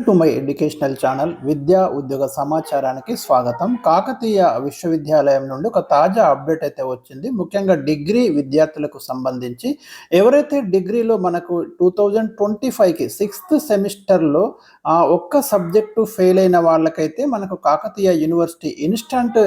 To my educational channel విద్యా ఉద్యోగ సమాచారానికి స్వాగతం కాకతీయ విశ్వవిద్యాలయం నుండి ఒక తాజా అప్డేట్ అయితే వచ్చింది. ముఖ్యంగా డిగ్రీ విద్యార్థులకు సంబంధించి ఎవరైతే డిగ్రీలో మనకు టూ థౌజండ్ ట్వంటీ ఫైవ్కి సిక్స్త్ సెమిస్టర్లో ఒక్క సబ్జెక్టు ఫెయిల్ అయిన వాళ్ళకైతే మనకు కాకతీయ యూనివర్సిటీ ఇన్స్టంట్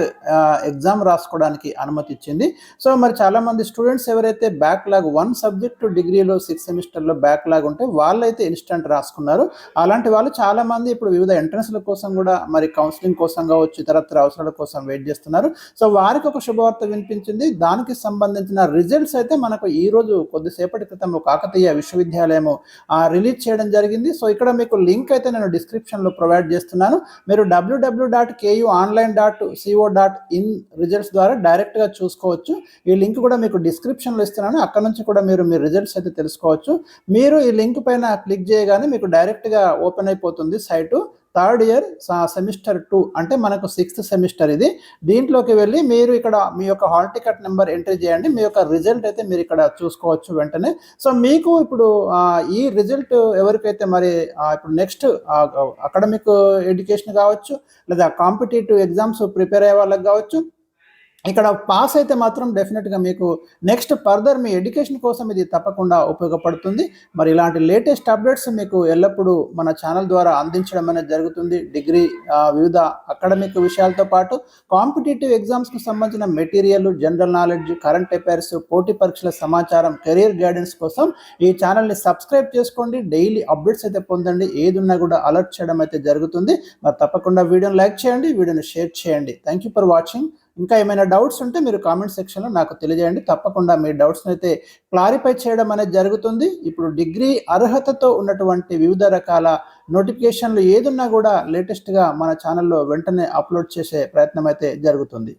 ఎగ్జామ్ రాసుకోవడానికి అనుమతి ఇచ్చింది. సో మరి చాలామంది స్టూడెంట్స్ ఎవరైతే బ్యాక్లాగ్ వన్ సబ్జెక్టు డిగ్రీలో సిక్స్త్ సెమిస్టర్లో బ్యాక్లాగ్ ఉంటే వాళ్ళైతే ఇన్స్టంట్ రాసుకున్నారు. అలాంటి వాళ్ళు చాలా మంది ఇప్పుడు వివిధ ఎంట్రన్స్ల కోసం కూడా మరి కౌన్సిలింగ్ కోసం కావచ్చు ఇతరత్ర అవసరాల కోసం వెయిట్ చేస్తున్నారు. సో వారికి ఒక శుభవార్త వినిపించింది. దానికి సంబంధించిన రిజల్ట్స్ అయితే మనకు ఈ రోజు కొద్దిసేపటి క్రితం కాకతీయ విశ్వవిద్యాలయము రిలీజ్ చేయడం జరిగింది. సో ఇక్కడ మీకు లింక్ అయితే నేను డిస్క్రిప్షన్లో ప్రొవైడ్ చేస్తున్నాను. మీరు WWW dot KU online dot CO dot in results ద్వారా డైరెక్ట్గా చూసుకోవచ్చు. ఈ లింక్ కూడా మీకు డిస్క్రిప్షన్లో ఇస్తున్నాను. అక్కడ నుంచి కూడా మీరు మీ రిజల్ట్స్ అయితే తెలుసుకోవచ్చు. మీరు ఈ లింక్ పైన క్లిక్ చేయగానే మీకు డైరెక్ట్గా ఓపెన్ అయిపోతుంది. అయిపోతుంది. Site third year semester two అంటే మనకు సిక్స్త్ సెమిస్టర్ ఇది. దీంట్లోకి వెళ్ళి మీరు ఇక్కడ మీ యొక్క హాల్ టికెట్ నెంబర్ ఎంట్రీ చేయండి. మీ యొక్క రిజల్ట్ అయితే మీరు ఇక్కడ చూసుకోవచ్చు వెంటనే. సో మీకు ఇప్పుడు ఈ రిజల్ట్ ఎవరికైతే మరి ఇప్పుడు నెక్స్ట్ అకాడమిక్ ఎడ్యుకేషన్ కావచ్చు లేదా కాంపిటేటివ్ ఎగ్జామ్స్ ప్రిపేర్ అయ్యే వాళ్ళకి కావచ్చు ఇక్కడ పాస్ అయితే మాత్రం డెఫినెట్గా మీకు నెక్స్ట్ ఫర్దర్ మీ ఎడ్యుకేషన్ కోసం ఇది తప్పకుండా ఉపయోగపడుతుంది. మరి ఇలాంటి లేటెస్ట్ అప్డేట్స్ మీకు ఎల్లప్పుడూ మన ఛానల్ ద్వారా అందించడం అనేది జరుగుతుంది. డిగ్రీ వివిధ అకాడమిక్ విషయాలతో పాటు కాంపిటేటివ్ ఎగ్జామ్స్కి సంబంధించిన material general knowledge current affairs పోటీ పరీక్షల సమాచారం కెరీర్ గైడెన్స్ కోసం ఈ ఛానల్ని సబ్స్క్రైబ్ చేసుకోండి. డైలీ అప్డేట్స్ అయితే పొందండి. ఏది ఉన్నా కూడా అలర్ట్ చేయడం అయితే జరుగుతుంది. మరి తప్పకుండా వీడియోని లైక్ చేయండి వీడియోని షేర్ చేయండి. థ్యాంక్ యూ ఫర్ వాచింగ్ ఇంకా ఏమైనా డౌట్స్ ఉంటే మీరు కామెంట్ సెక్షన్లో నాకు తెలియజేయండి. తప్పకుండా మీ డౌట్స్ని అయితే క్లారిఫై చేయడం అనేది జరుగుతుంది. ఇప్పుడు డిగ్రీ అర్హతతో ఉన్నటువంటి వివిధ రకాల నోటిఫికేషన్లు ఏదున్నా కూడా లేటెస్ట్గా మన ఛానల్లో వెంటనే అప్లోడ్ చేసే ప్రయత్నం అయితే జరుగుతుంది.